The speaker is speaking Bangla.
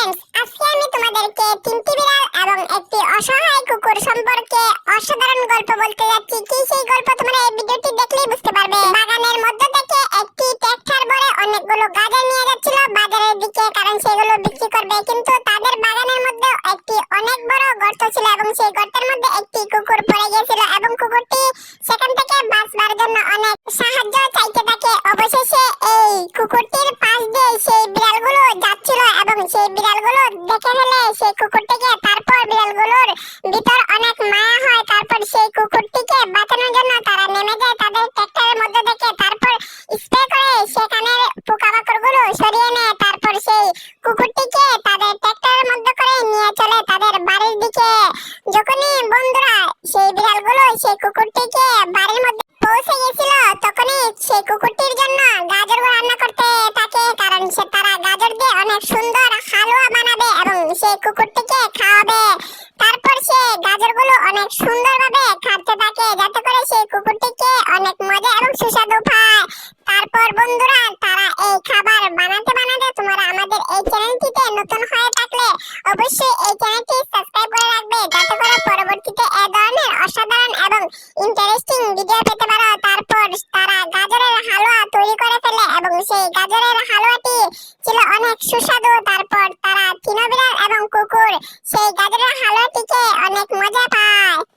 ফ্রেন্ডস আজকে আমি তোমাদেরকে তিনটি বিড়াল এবং একটি অসহায় কুকুর সম্পর্কে অসাধারণ গল্প বলতে যাচ্ছি। কি সেই গল্প তোমরা এই ভিডিওটি দেখলেই বুঝতে পারবে? বাগানের মধ্য থেকে একটি ট্র্যাক্টর ভরে অনেকগুলো গাজর নিয়ে যাচ্ছিল। বাজারের দিকে কারণ সেগুলো বিক্রি করবে। কিন্তু তাদের বাগানের মধ্যে একটি অনেক বড় গর্ত ছিল এবং সেই গর্তের মধ্যে একটি কুকুর পড়ে গিয়েছিল এবং কুকুরটি সেখান থেকে বাঁচবার জন্য অনেক সাহায্য চাইতে থাকে। অবশেষে সেই কুকুরটিকে তারপর বিড়ালগুলোর ভিতর অনেক মায়া হয়, তারপর সেই কুকুরটিকে বাঁচানোর জন্য তারা নেমে যায় তাদের ট্র্যাক্টরের মধ্যে থেকে। তারপর স্প্রে করে সেখানের পোকামাকড়গুলো সরিয়ে নেয়। তারপর সেই কুকুরটিকে তাদের ট্র্যাক্টরের মধ্যে করে নিয়ে চলে তাদের বাড়ির দিকে। যখনই বন্ধুরা সেই বিড়ালগুলো সেই কুকুরটিকে বাড়ির মধ্যে পৌঁছে গেছিল তখনই সেই কুকুরটির জন্য গাজর রান্না করতে থাকে কারণ সে তারা গাজর দিয়ে অনেক সুন্দর হালুয়া বানাবে সেই কুকুরটিকে খাওয়াবে। তারপর সে গাজরগুলো অনেক সুন্দরভাবে খাতে থাকে, যাতে করে সেই কুকুরটিকে অনেক মজা এবং সুস্বাদু পায়। তারপর বন্ধুরা, তারা এই খাবার বানাতে বানাতে তোমরা আমাদের এই চ্যানেলটিতে নতুন হয়ে থাকলে অবশ্যই এই চ্যানেলটি সাবস্ক্রাইব করে রাখবে, যাতে করে পরবর্তীতে এ ধরনের অসাধারণ এবং ইন্টারেস্টিং ভিডিও পেতে পারো। তারপর তারা গাজরের হালুয়া তৈরি করে এবং সেই গাজরের হালুয়াটি ছিল অনেক সুস্বাদু। তারপর তারা তিনবিড়াল এবং কুকুর সেই গাজরের হালুয়াটিকে অনেক মজা পায়।